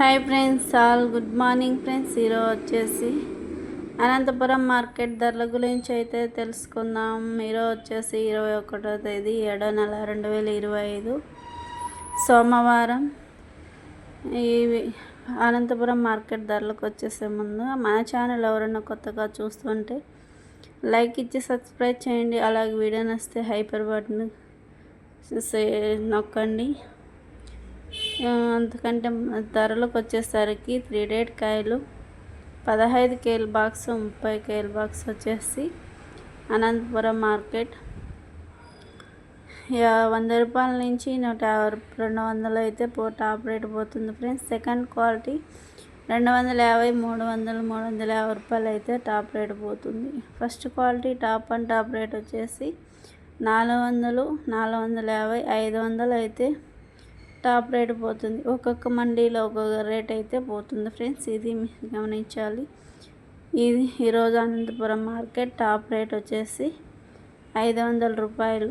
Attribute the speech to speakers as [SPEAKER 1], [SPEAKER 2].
[SPEAKER 1] Hi friends all good morning friends ఈరోజు వచ్చేసి Anantapuram market ధరల గురించి అయితే తెలుసుకుందాం. ఈరోజు వచ్చేసి ఇరవై ఒకటో తేదీ ఏడో నెల రెండు వేల ఇరవై ఐదు. సోమవారం. ఈ అనంతపురం మార్కెట్ ధరలకు వచ్చేసే ముందు మన ఛానల్ ఎవరైనా కొత్తగా చూస్తుంటే లైక్ ఇచ్చి సబ్స్క్రైబ్ చేయండి. అలాగే వీడియో నచ్చితే హైపర్ బటన్ నొక్కండి. అంతకంటే ధరలకు వచ్చేసరికి త్రీ డేట్ కాయలు పదహైదు కేల్ బాక్స్ ముప్పై కేల్ బాక్స్ వచ్చేసి అనంతపురం మార్కెట్. ఇక వంద రూపాయల నుంచి నూట యాభై రెండు వందలు అయితే పో టాప్ రేట్ పోతుంది ఫ్రెండ్స్ సెకండ్ క్వాలిటీ రెండు వందల యాభై మూడు వందలు మూడు వందల యాభై రూపాయలు అయితే టాప్ రేట్ పోతుంది. First quality top and top rate వచ్చేసి నాలుగు వందలు నాలుగు వందల యాభై ఐదు వందలు అయితే టాప్ రేట్ పోతుంది. ఒక్కొక్క మండీలో ఒక్కొక్క రేట్ అయితే పోతుంది ఫ్రెండ్స్. ఇది మీరు గమనించాలి. ఇది ఈరోజు అనంతపురం మార్కెట్ టాప్ రేట్ వచ్చేసి ఐదు వందల రూపాయలు.